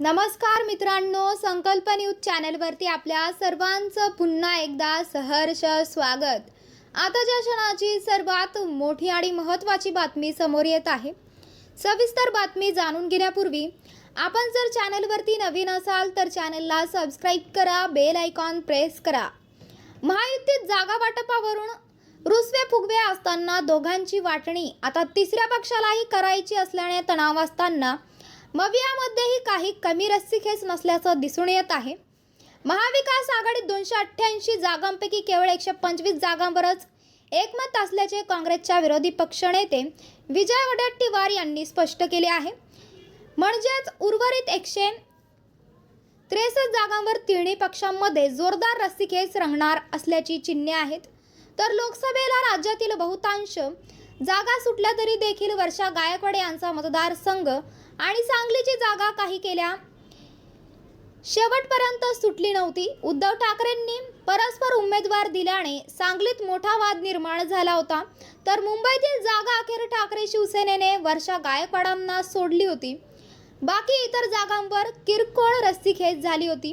नमस्कार मित्रांनो संकल्प न्यूज चॅनलवरती आपल्या सर्वांचं पुन्हा एकदा सहर्ष स्वागत. आताच्या क्षणाची सर्वात मोठी आणि महत्त्वाची बातमी समोर येत आहे सविस्तर बातमी जाणून घेण्यापूर्वी आपण जर चॅनलवरती नवीन असाल तर चॅनलला सबस्क्राईब करा बेल आयकॉन प्रेस करा. महायुतीत जागा वाटपावरून रुसवे फुगवे असताना दोघांची वाटणी आता तिसऱ्या पक्षालाही करायची असल्याने तणाव असताना मवियामध्येही काही कमी रस्सीखेच नसल्याचं दिसून येत आहे. महाविकास आघाडीत दोनशे अठ्ठ्याऐंशी जागांपैकी केवळ एकशे पंचवीस जागांवरच एकमत असल्याचे काँग्रेसच्या विरोधी पक्षनेते विजय वडेट्टीवार यांनी स्पष्ट केले आहे. म्हणजेच उर्वरित एकशे त्रेसष्ट जागांवर तिन्ही पक्षांमध्ये जोरदार रस्सीखेच रंगणार असल्याची चिन्हे आहेत. तर लोकसभेला राज्यातील बहुतांश जागा सुटल्या तरी देखील वर्षा गायकवाड यांचा मतदारसंघ आणि सांगलीची जागा काही केल्या. शेवटपर्यंत सुटली नव्हती. उद्धव ठाकरेंनी परस्पर उमेदवार दिल्याने सांगलीत मोठा वाद निर्माण झाला होता. तर मुंबईतील जागा अखेर ठाकरे शिवसेनेने वर्षा गायकवाडांना सोडली होती. बाकी इतर जागांवर किरकोळ रस्सीखेच झाली होती.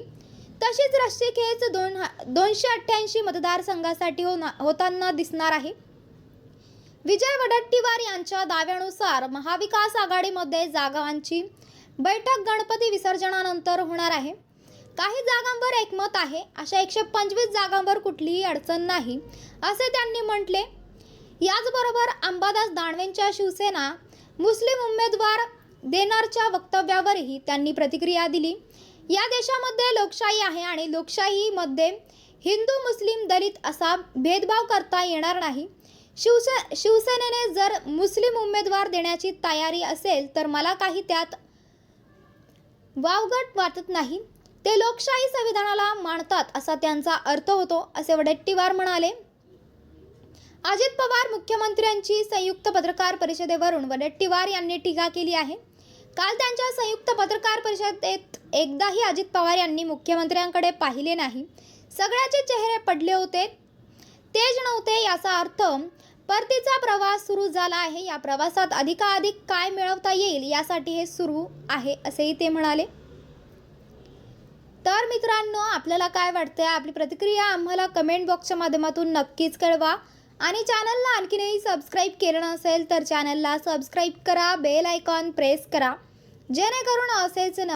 तशीच रस्सीखेच दोन दोनशे अठ्ठ्याऐंशी मतदारसंघासाठी होना होताना दिसणार आहे. विजय वडट्टीवार यांच्या दाव्यानुसार महाविकास आघाडीमध्ये जागांची बैठक गणपती विसर्जनानंतर होणार आहे. काही जागांवर एकमत आहे अशा एकशे पंचवीस जागांवर कुठलीही अडचण नाही असे त्यांनी म्हटले. याचबरोबर अंबादास दानवेंच्या शिवसेना मुस्लिम उमेदवार देणारच्या वक्तव्यावरही त्यांनी प्रतिक्रिया दिली. या देशामध्ये लोकशाही आहे आणि लोकशाहीमध्ये हिंदू मुस्लिम दलित असा भेदभाव करता येणार नाही. शिवसे शिवसेनेने जर मुस्लिम उमेदवार देण्याची तयारी असेल तर मला काही त्यात वावगट वाटत नाही. ते लोकशाही संविधानाला मानतात असा त्यांचा अर्थ होतो असे वडेट्टीवार म्हणाले. अजित पवार मुख्यमंत्र्यांची संयुक्त पत्रकार परिषदेवरून वडेट्टीवार यांनी टीका केली आहे. काल त्यांच्या संयुक्त पत्रकार परिषदेत एकदाही अजित पवार यांनी मुख्यमंत्र्यांकडे पाहिले नाही. सगळ्याचे चेहरे पडले होते. तेज नव्हते याचा अर्थ परतीचा प्रवास सुरू झाला आहे. या प्रवासात अधिकाधिक काय मिळवता येईल यासाठी हे सुरू आहे असेही ते म्हणाले. तर मित्रांनो आपल्याला काय वाटतंय? आपली प्रतिक्रिया आम्हाला कमेंट बॉक्सच्या माध्यमातून नक्कीच कळवा. आणि चॅनलला आणखीनही सबस्क्राईब केलं नसेल तर चॅनलला सबस्क्राईब करा बेल आयकॉन प्रेस करा. जेणेकरून असेच न